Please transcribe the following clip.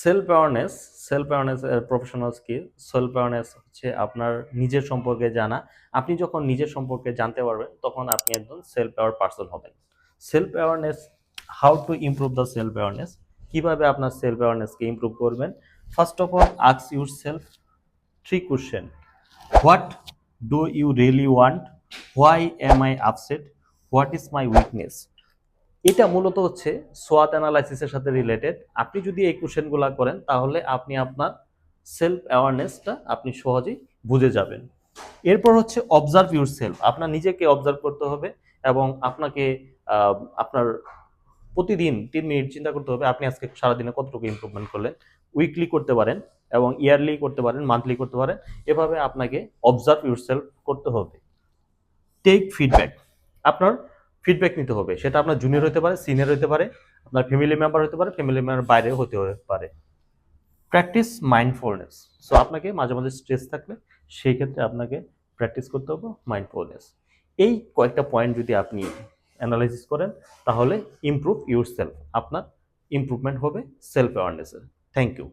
Self awareness self awareness professional skill self awareness হচ্ছে আপনার নিজের সম্পর্কে জানা। আপনি যখন নিজের সম্পর্কে জানতে পারবেন, তখন আপনি একজন সেলফ অ্যাওয়ার পার্সন হবেন। Self awareness how to improve the self awareness কীভাবে আপনার সেলফ অ্যাওয়ারনেসকে ইমপ্রুভ করবেন? First of all আক্স yourself three question what do you really want why am I upset what is my weakness এটা মূলত হচ্ছে সোয়াত অ্যানালাইসিসের সাথে related আপনি যদি এই কোশ্চেনগুলো করেন, তাহলে আপনি আপনার সেলফ অ্যাওয়ারনেসটা আপনি সহজেই বুঝে যাবেন। এরপর হচ্ছে অবজার্ভ ইউর সেলফ আপনার নিজেকে অবজার্ভ করতে হবে এবং আপনাকে আপনার প্রতিদিন তিন মিনিট চিন্তা করতে হবে, আপনি আজকে সারাদিনে কতটুকু ইমপ্রুভমেন্ট করলেন? উইকলি করতে পারেন এবং ইয়ারলি করতে পারেন মান্থলি করতে পারেন। এভাবে আপনাকে অবজার্ভ ইউর সেলফ করতে হবে। টেক ফিডব্যাক আপনার ফিডব্যাক নিতে হবে। সেটা আপনার জুনিয়র হতে পারে সিনিয়র হতে পারে, আপনার ফ্যামিলি মেম্বার হতে পারে ফ্যামিলি মেম্বার বাইরেও হতে পারে। প্র্যাকটিস মাইন্ডফুলনেস সো আপনাকে মাঝে মাঝে স্ট্রেস থাকলে সেই ক্ষেত্রে আপনাকে প্র্যাকটিস করতে হবে মাইন্ডফুলনেস এই কয়েকটা পয়েন্ট যদি আপনি অ্যানালাইসিস করেন, তাহলে ইমপ্রুভ ইউর সেলফ আপনার ইমপ্রুভমেন্ট হবে সেলফ অ্যাওয়ারনেসের থ্যাংক ইউ